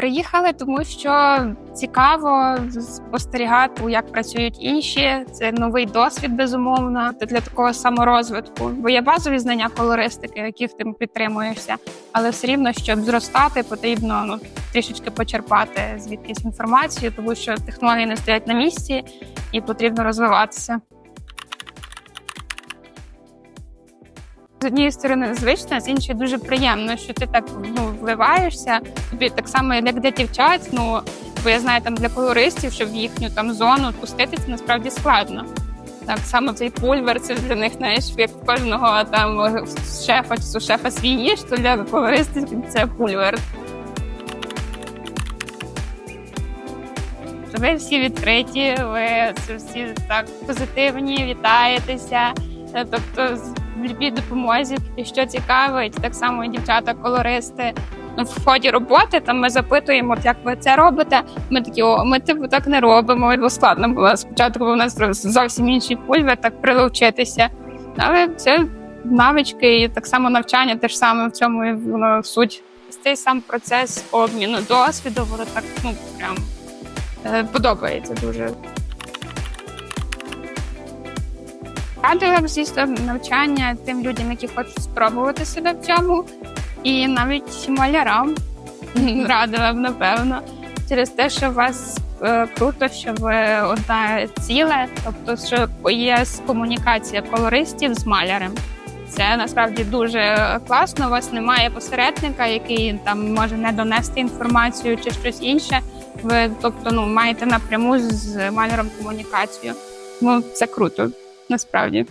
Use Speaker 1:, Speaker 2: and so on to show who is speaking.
Speaker 1: Приїхали, тому що цікаво спостерігати, як працюють інші. Це новий досвід, безумовно, для такого саморозвитку. Бо є базові знання колористики, яких ти підтримуєшся, але все рівно, щоб зростати, потрібно ну трішечки почерпати звідкись інформацію, тому що технології не стоять на місці і потрібно розвиватися. З однієї сторони звично, з іншої дуже приємно, що ти так ну вливаєшся. Тобі так само, як де дівчат. Ну бо я знаю, там для колористів, щоб в їхню там зону пустити, це насправді складно. Так само цей пульвер, це для них знаєш, як кожного там шефа чи сушефа свій то для колористів це пульвер. Ви всі відкриті, ви всі так позитивні, вітаєтеся. Тобто в любій допомозі, і що цікавить, так само дівчата-колористи. Ну, в ході роботи там ми запитуємо, як ви це робите. Ми такі, о, ми типу так не робимо. Бо складно було спочатку, бо у нас зовсім інший пульвер, так прилучитися. Але це навички і так само навчання, теж саме в цьому воно суть. Цей сам процес обміну досвіду, воно так ну прям е, подобається дуже. Радила б, звісно, навчання тим людям, які хочуть спробувати себе в цьому, і навіть малярам радила б, напевно, через те, що у вас е, круто, що ви одна ціле, тобто, що є комунікація колористів з малярем. Це насправді дуже класно. У вас немає посередника, який там може не донести інформацію чи щось інше. Ви тобто ну маєте напряму з маляром комунікацію. Ну це круто насправді.